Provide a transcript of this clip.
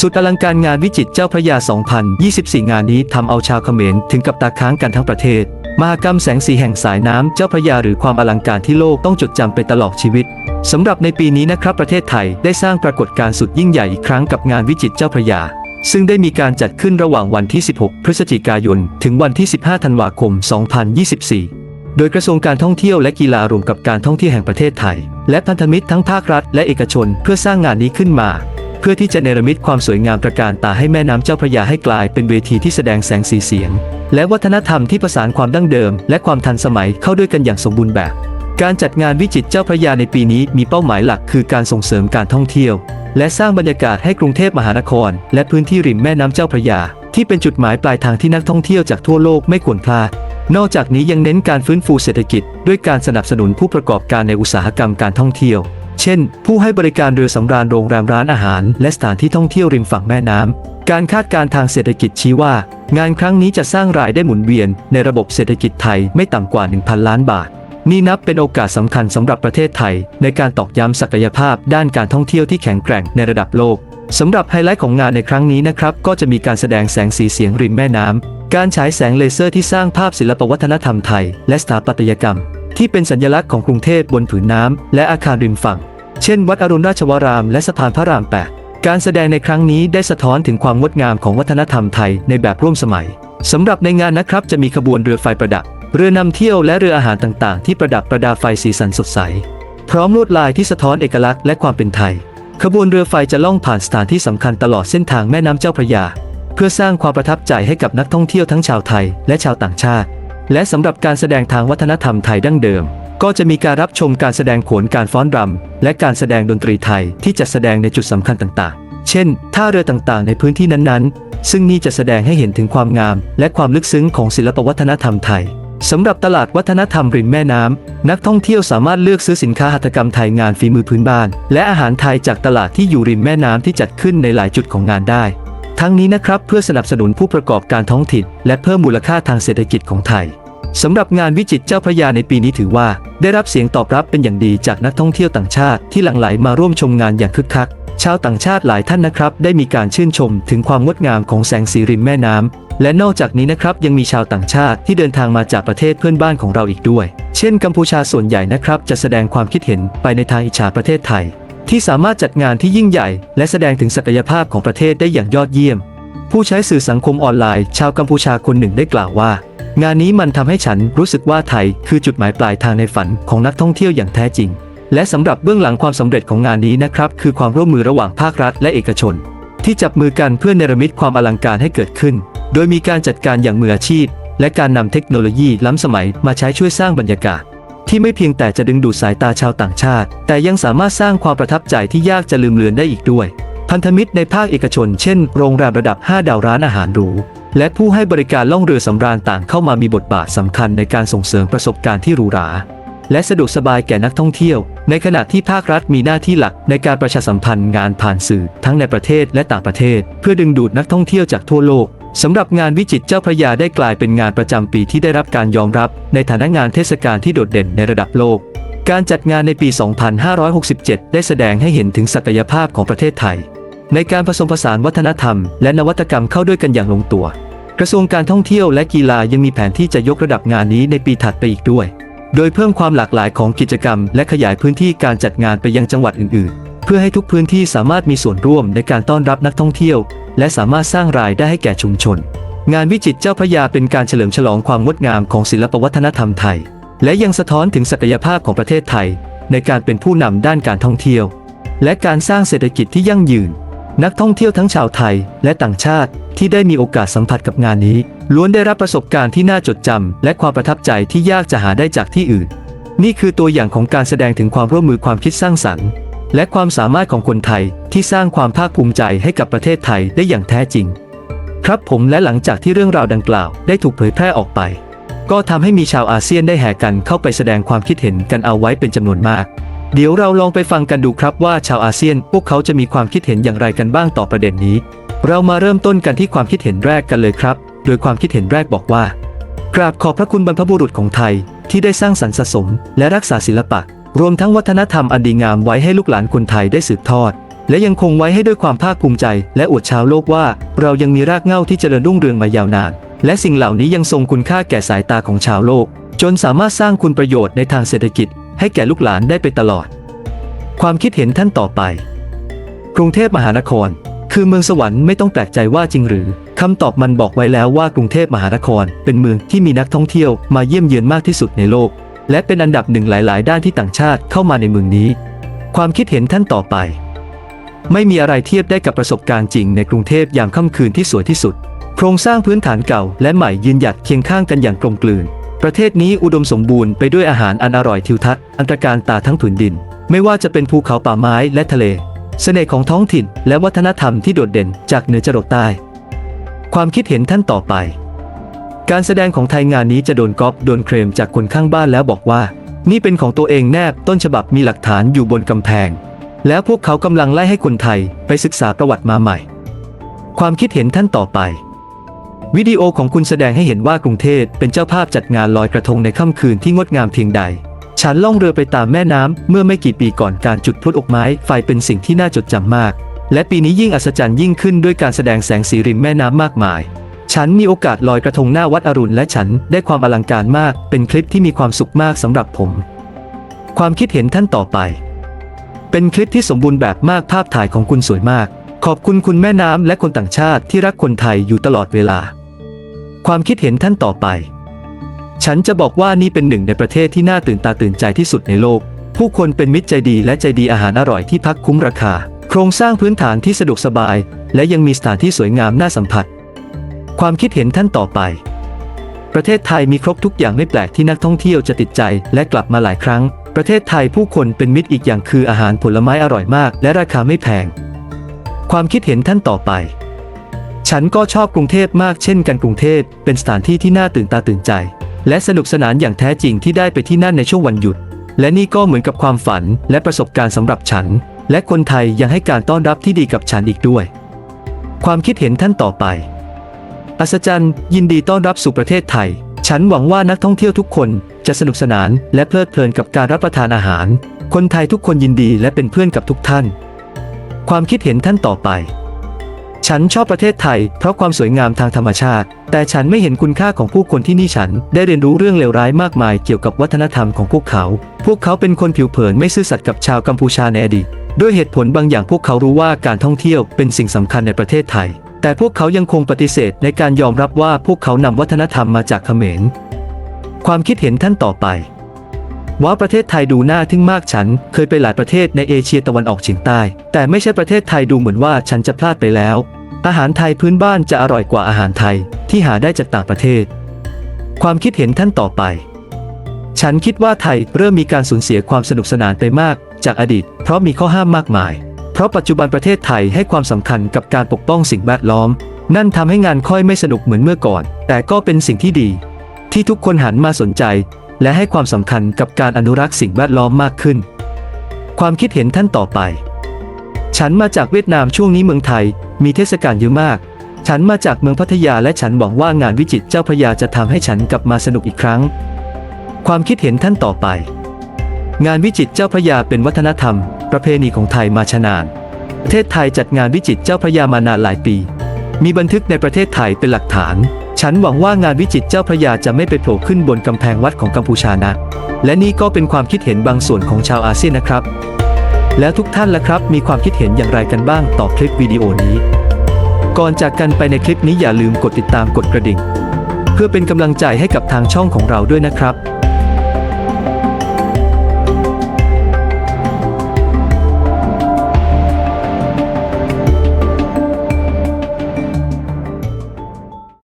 สุดอลังการงานวิจิตเจ้าพระยา 2024 งานนี้ทำเอาชาวเขมรถึงกับตาค้างกันทั้งประเทศ มหากรรมแสงสีแห่งสายน้ำเจ้าพระยาหรือความอลังการที่โลกต้องจดจำไปตลอดชีวิตสำหรับในปีนี้นะครับประเทศไทยได้สร้างปรากฏการณ์สุดยิ่งใหญ่อีกครั้งกับงานวิจิตเจ้าพระยา ซึ่งได้มีการจัดขึ้นระหว่างวันที่ 16 พฤศจิกายน ถึงวันที่ 15 ธันวาคม 2024 โดยกระทรวงการท่องเที่ยวและกีฬารวมกับการท่องเที่ยวแห่งประเทศไทย และพันธมิตรทั้งภาครัฐและเอกชนเพื่อสร้างงานนี้ขึ้นมา เพื่อที่จะเนรมิตความสวยงามตระการตาให้แม่น้ำเจ้าพระยาให้กลายเป็นเวทีที่แสดงแสงสีเสียง และวัฒนธรรมที่ประสานความดั้งเดิม และความทันสมัยเข้าด้วยกันอย่างสมบูรณ์แบบ การจัดงานวิจิตรเจ้าพระยาในปีนี้มีเป้าหมายหลักคือการส่งเสริมการท่องเที่ยว และสร้างบรรยากาศให้กรุงเทพมหานคร และพื้นที่ริมแม่น้ำเจ้าพระยา ที่เป็นจุดหมายปลายทางที่นักท่องเที่ยวจากทั่วโลกไม่ควรพลาดนอกจากนี้ยังเน้นการฟื้นฟูเศรษฐกิจ ด้วยการสนับสนุนผู้ประกอบการในอุตสาหกรรมการท่องเที่ยว เช่น ผู้ให้บริการเรือสำราญโรงแรมร้านอาหาร และสถานที่ท่องเที่ยวริมฝั่งแม่น้ำ การคาดการณ์ทางเศรษฐกิจชี้ว่า งานครั้งนี้จะสร้างรายได้หมุนเวียน ในระบบเศรษฐกิจไทยไม่ต่ำกว่า 1,000 ล้านบาท นี่นับเป็นโอกาสสำคัญสำหรับประเทศไทย ในการตอกย้ำศักยภาพ ด้านการท่องเที่ยวที่แข็งแกร่งในระดับโลกสำหรับไฮไลท์ของงานในครั้งนี้นะครับ ก็จะมีการแสดงแสงสีเสียงริมแม่น้ำ การฉายแสงเลเซอร์ที่สร้างภาพศิลปวัฒนธรรมไทย และสถาปัตยกรรม ที่เป็นสัญลักษณ์ของกรุงเทพบนผืนน้ำและอาคารริมฝั่ง เช่น วัดอรุณราชวราม และสะพานพระราม 8 การแสดงในครั้งนี้ได้สะท้อนถึงความงดงามของวัฒนธรรมไทยในแบบร่วมสมัยสำหรับในงานนะครับจะมีขบวนเรือไฟประดับ เรือนำเที่ยวและเรืออาหารต่างๆ ที่ประดับประดาไฟสีสันสดใส พร้อมลวดลายที่สะท้อนเอกลักษณ์และความเป็นไทย ขบวนเรือไฟจะล่องผ่านสถานที่สำคัญตลอดเส้นทางแม่น้ำเจ้าพระยา เพื่อสร้างความประทับใจให้กับนักท่องเที่ยวทั้งชาวไทยและชาวต่างชาติ และสำหรับการแสดงทางวัฒนธรรมไทยดั้งเดิม ก็จะมีการรับชมการแสดงโขนการฟ้อนรำและการแสดงดนตรีไทยที่จะแสดงในจุดสำคัญต่างๆ เช่น ท่าเรือต่างๆ ในพื้นที่นั้นๆ ซึ่งนี่จะแสดงให้เห็นถึงความงาม และความลึกซึ้งของศิลปวัฒนธรรมไทยสำหรับตลาดวัฒนธรรมริมแม่น้ำ นักท่องเที่ยวสามารถเลือกซื้อสินค้าหัตถกรรมไทยงานฝีมือพื้นบ้าน และอาหารไทยจากตลาดที่อยู่ริมแม่น้ำที่จัดขึ้นในหลายจุดของงานได้ ทั้งนี้นะครับเพื่อสนับสนุนผู้ประกอบการท้องถิ่นและเพิ่มมูลค่าทางเศรษฐกิจของไทยสำหรับงานวิจิตรเจ้าพระยาในปีนี้ถือว่า ได้รับเสียงตอบรับเป็นอย่างดีจากนักท่องเที่ยวต่างชาติที่หลั่งไหลมาร่วมชมงานอย่างคึกคัก ชาวต่างชาติหลายท่านนะครับ ได้มีการชื่นชมถึงความงดงามของแสงสีริมแม่น้ำและนอกจากนี้นะครับยังมีชาวต่างชาติที่เดินทางมาจากประเทศเพื่อนบ้านของเราอีกด้วย เช่น กัมพูชาส่วนใหญ่นะครับ จะแสดงความคิดเห็นไปในทางอิจฉาประเทศไทย ที่สามารถจัดงานที่ยิ่งใหญ่ และแสดงถึงศักยภาพของประเทศได้อย่างยอดเยี่ยม ผู้ใช้สื่อสังคมออนไลน์ ชาวกัมพูชาคนหนึ่งได้กล่าวว่า งานนี้มันทำให้ฉันรู้สึกว่าไทย คือจุดหมายปลายทางในฝันของนักท่องเที่ยวอย่างแท้จริง และสำหรับเบื้องหลังความสำเร็จของงานนี้นะครับ คือความร่วมมือระหว่างภาครัฐและเอกชน ที่จับมือกันเพื่อเนรมิตความอลังการให้เกิดขึ้น โดยมีการจัดการอย่างมืออาชีพ และการนำเทคโนโลยีล้ำสมัยมาใช้ช่วยสร้างบรรยากาศ ที่ไม่เพียงแต่จะดึงดูดสายตาชาวต่างชาติ แต่ยังสามารถสร้างความประทับใจที่ยากจะลืมเลือนได้อีกด้วย พันธมิตรในภาคเอกชน เช่น โรงแรมระดับ 5 ดาวร้านอาหารหรู และผู้ให้บริการล่องเรือสำราญต่างเข้ามามีบทบาทสำคัญในการส่งเสริมประสบการณ์ที่หรูหราและสะดวกสบายแก่นักท่องเที่ยว ในขณะที่ภาครัฐมีหน้าที่หลักในการประชาสัมพันธ์งานผ่านสื่อ ทั้งในประเทศและต่างประเทศ เพื่อดึงดูดนักท่องเที่ยวจากทั่วโลก สำหรับงานวิจิตรเจ้าพระยาได้กลายเป็นงานประจำปีที่ได้รับการยอมรับ ในฐานะงานเทศกาลที่โดดเด่นในระดับโลก การจัดงานในปี 2567 ได้แสดงให้เห็นถึงศักยภาพของประเทศไทย ในการผสมผสานวัฒนธรรม และนวัตกรรมเข้าด้วยกันอย่างลงตัว กระทรวงการท่องเที่ยวและกีฬายังมีแผนที่จะยกระดับงานนี้ในปีถัดไปอีกด้วย โดยเพิ่มความหลากหลายของกิจกรรม และขยายพื้นที่การจัดงานไปยังจังหวัดอื่น ๆ เพื่อให้ทุกพื้นที่สามารถมีส่วนร่วมในการต้อนรับนักท่องเที่ยว และสามารถสร้างรายได้ให้แก่ชุมชน งานวิจิตรเจ้าพระยาเป็นการเฉลิมฉลองความงดงามของศิลปวัฒนธรรมไทย และยังสะท้อนถึงศักยภาพของประเทศไทย ในการเป็นผู้นำด้านการท่องเที่ยว และการสร้างเศรษฐกิจที่ยั่งยืน นักท่องเที่ยวทั้งชาวไทยและต่างชาติที่ได้มีโอกาสสัมผัสกับงานนี้ ล้วนได้รับประสบการณ์ที่น่าจดจำและความประทับใจที่ยากจะหาได้จากที่อื่น นี่คือตัวอย่างของการแสดงถึงความร่วมมือความคิดสร้างสรรค์ และความสามารถของคนไทยที่สร้างความภาคภูมิใจให้กับประเทศไทยได้อย่างแท้จริง ครับผมและหลังจากที่เรื่องราวดังกล่าวได้ถูกเผยแพร่ออกไป ก็ทำให้มีชาวอาเซียนได้แห่กันเข้าไปแสดงความคิดเห็นกันเอาไว้เป็นจำนวนมาก เดี๋ยวเราลองไปฟังกันดูครับว่าชาวอาเซียนพวกเขาจะมีความคิดเห็นอย่างไรกันบ้างต่อประเด็นนี้ เรามาเริ่มต้นกันที่ความคิดเห็นแรกกันเลยครับ โดยความคิดเห็นแรกบอกว่ากราบขอบพระคุณบรรพบุรุษของไทยที่ได้สร้างสรรค์สะสม และรักษาศิลปะ รวมทั้งวัฒนธรรมอันดีงามไว้ให้ลูกหลานคนไทยได้สืบทอด และยังคงไว้ให้ด้วยความภาคภูมิใจ และอวดชาวโลกว่า เรายังมีรากเหง้าที่เจริญรุ่งเรืองมายาวนาน และสิ่งเหล่านี้ยังทรงคุณค่าแก่สายตาของชาวโลก จนสามารถสร้างคุณประโยชน์ในทางเศรษฐกิจ ให้แก่ลูกหลานได้ไปตลอด ความคิดเห็นท่านต่อไป กรุงเทพมหานคร คือเมืองสวรรค์ไม่ต้องแปลกใจว่าจริงหรือคำตอบมันบอกไว้แล้วว่ากรุงเทพมหานคร เป็นเมืองที่มีนักท่องเที่ยวมาเยี่ยมเยือนมากที่สุดในโลก และเป็นอันดับหนึ่งหลาย ๆ ด้านที่ต่างชาติเข้ามาในเมืองนี้ ความคิดเห็นท่านต่อไป ไม่มีอะไรเทียบได้กับประสบการณ์จริงในกรุงเทพยามค่ำคืนที่สวยที่สุด โครงสร้างพื้นฐานเก่าและใหม่ยืนหยัดเคียงข้างกันอย่างกลมกลืน ประเทศนี้อุดมสมบูรณ์ไปด้วยอาหารอันอร่อยทิวทัศน์อันตรการตาทั้งผืนดิน ไม่ว่าจะเป็นภูเขาป่าไม้และทะเล เสน่ห์ของท้องถิ่นและวัฒนธรรมที่โดดเด่นจากเหนือจรดใต้ ความคิดเห็นท่านต่อไป การแสดงของไทยงานนี้จะโดนก๊อปโดนเคลมจากคนข้างบ้านแล้วบอกว่า นี่เป็นของตัวเองแนบต้นฉบับมีหลักฐานอยู่บนกำแพง แล้วพวกเขากำลังไล่ให้คนไทยไปศึกษาประวัติมาใหม่ ความคิดเห็นท่านต่อไป วิดีโอของคุณแสดงให้เห็นว่ากรุงเทพเป็นเจ้าภาพจัดงานลอยกระทงในค่ำคืนที่งดงามเพียงใด ฉันล่องเรือไปตามแม่น้ำเมื่อไม่กี่ปีก่อนการจุดพลุอกไม้ไฟเป็นสิ่งที่น่าจดจำมาก และปีนี้ยิ่งอัศจรรย์ยิ่งขึ้นด้วยการแสดงแสงสีริมแม่น้ำมากมาย ฉันมีโอกาสลอยกระทงหน้าวัดอรุณและฉันได้ความอลังการมาก เป็นคลิปที่มีความสุขมากสำหรับผม ความคิดเห็นท่านต่อไป เป็นคลิปที่สมบูรณ์แบบมากภาพถ่ายของคุณสวยมาก ขอบคุณคุณแม่น้ำและคนต่างชาติที่รักคนไทยอยู่ตลอดเวลา ความคิดเห็นท่านต่อไป ฉันจะบอกว่านี่เป็นหนึ่งในประเทศที่น่าตื่นตาตื่นใจที่สุดในโลก ผู้คนเป็นมิตรใจดีและใจดีอาหารอร่อยที่พักคุ้มราคา โครงสร้างพื้นฐานที่สะดวกสบาย และยังมีสถานที่สวยงามน่าสัมผัส ความคิดเห็นท่านต่อไป ประเทศไทยมีครบทุกอย่างไม่แปลกที่นักท่องเที่ยวจะติดใจและกลับมาหลายครั้ง ประเทศไทยผู้คนเป็นมิตรอีกอย่างคืออาหารผลไม้อร่อยมาก และราคาไม่แพง ความคิดเห็นท่านต่อไป ฉันก็ชอบกรุงเทพมากเช่นกันกรุงเทพเป็นสถานที่ที่น่าตื่นตาตื่นใจ และสนุกสนานอย่างแท้จริงที่ได้ไปที่นั่นในช่วงวันหยุด และนี่ก็เหมือนกับความฝันและประสบการณ์สำหรับฉัน และคนไทยยังให้การต้อนรับที่ดีกับฉันอีกด้วย ความคิดเห็นท่านต่อไป อัศจรรย์ ยินดีต้อนรับสู่ประเทศไทย ฉันหวังว่านักท่องเที่ยวทุกคนจะสนุกสนานและเพลิดเพลินกับการรับประทานอาหาร คนไทยทุกคนยินดีและเป็นเพื่อนกับทุกท่าน ความคิดเห็นท่านต่อไป ฉันชอบประเทศไทย เพราะความสวยงามทางธรรมชาติ แต่ฉันไม่เห็นคุณค่าของผู้คนที่นี่ฉันได้เรียนรู้เรื่องเลวร้ายมากมายเกี่ยวกับวัฒนธรรมของพวกเขา พวกเขาเป็นคนผิวเผินไม่ซื่อสัตย์กับชาวกัมพูชาในอดีตด้วยเหตุผลบางอย่างพวกเขารู้ว่าการท่องเที่ยวเป็นสิ่งสำคัญในประเทศไทย แต่พวกเขายังคงปฏิเสธในการยอมรับว่าพวกเขานำวัฒนธรรมมาจากเขมร ความคิดเห็นท่านต่อไปว่าประเทศไทยดูน่าทึ่งมากฉัน เคยไปหลายประเทศในเอเชียตะวันออกเฉียงใต้ แต่ไม่ใช่ประเทศไทยดูเหมือนว่าฉันจะพลาดไปแล้ว อาหารไทยพื้นบ้านจะอร่อยกว่าอาหารไทยที่หาได้จากต่างประเทศ ความคิดเห็นท่านต่อไป ฉันคิดว่าไทยเริ่มมีการสูญเสียความสนุกสนานไปมากจากอดีต เพราะมีข้อห้ามมากมาย เพราะปัจจุบันประเทศไทยให้ความสำคัญกับการปกป้องสิ่งแวดล้อม นั่นทำให้งานค่อยไม่สนุกเหมือนเมื่อก่อน แต่ก็เป็นสิ่งที่ดี ที่ทุกคนหันมาสนใจ และให้ความสำคัญกับการอนุรักษ์สิ่งแวดล้อมมากขึ้น ความคิดเห็นท่านต่อไป ฉันมาจากเวียดนามช่วงนี้เมืองไทย มีเทศกาลเยอะมาก ฉันมาจากเมืองพัทยาและฉันหวังว่างานวิจิตรเจ้าพระยาจะทำให้ฉันกลับมาสนุกอีกครั้ง ความคิดเห็นท่านต่อไป งานวิจิตรเจ้าพระยาเป็นวัฒนธรรม ประเพณีของไทยมาชนาน ประเทศไทยจัดงานวิจิตรเจ้าพระยามานานหลายปี มีบันทึกในประเทศไทยเป็นหลักฐาน ฉันหวังว่างานวิจิตรเจ้าพระยาจะไม่ไปโผล่ขึ้นบนกำแพงวัดของกัมพูชานะ และนี่ก็เป็นความคิดเห็นบางส่วนของชาวอาเซียนนะครับ แล้วทุกท่านล่ะครับ มีความคิดเห็นอย่างไรกันบ้างต่อคลิปวิดีโอนี้ ก่อนจากกันไปในคลิปนี้อย่าลืมกดติดตามกดกระดิ่ง เพื่อเป็นกำลังใจให้กับทางช่องของเราด้วยนะครับ